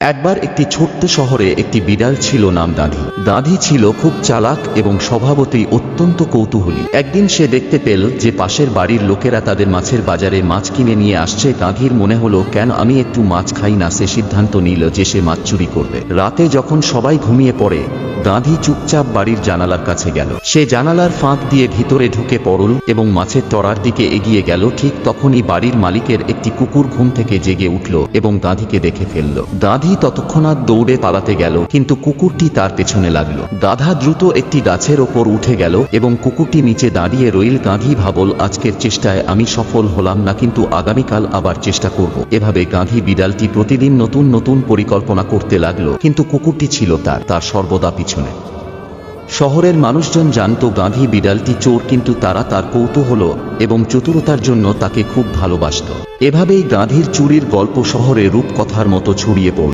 একবার একটি ছোট্ট শহরে একটি বিড়াল ছিল নাম দাঁধি। দাঁধি ছিল খুব চালাক এবং স্বভাবতই অত্যন্ত কৌতূহলী। একদিন সে দেখতে পেল যে পাশের বাড়ির লোকেরা তাদের মাছের বাজারে মাছ কিনে নিয়ে আসছে। দাঁধির মনে হলো, কেন আমি একটু মাছ খাই না? সে সিদ্ধান্ত নিল যে সে মাছ চুরি করবে। রাতে যখন সবাই ঘুমিয়ে পড়ে দাঁধি চুপচাপ বাড়ির জানালার কাছে গেল। সে জানালার ফাঁক দিয়ে ভিতরে ঢুকে পড়ল এবং মাছের তরার দিকে এগিয়ে গেল। ঠিক তখনই বাড়ির মালিকের একটি কুকুর ঘুম থেকে জেগে উঠল এবং দাঁধিকে দেখে ফেলল। দাঁধি ততক্ষণাৎ দৌড়ে পালাতে গেল, কিন্তু কুকুরটি তার পেছনে লাগল। দাধা দ্রুত একটি গাছের ওপর উঠে গেল এবং কুকুরটি নিচে দাঁড়িয়ে রইল, গাঁধি ভাবল, আজকের চেষ্টায় আমি সফল হলাম না, কিন্তু আগামীকাল আবার চেষ্টা করব। এভাবে গাঁধি বিড়ালটি প্রতিদিন নতুন নতুন পরিকল্পনা করতে লাগল, কিন্তু কুকুরটি ছিল তার তার সর্বদা পিছনে শহরের মানুষজন জানত গাঁধী বিড়ালটি চোর, কিন্তু তারা তার কৌতূহল এবং চতুরতার জন্য তাকে খুব ভালোবাসত। এভাবেই গাঁধীর চুরির গল্প শহরে রূপকথার মতো ছড়িয়ে পড়ল।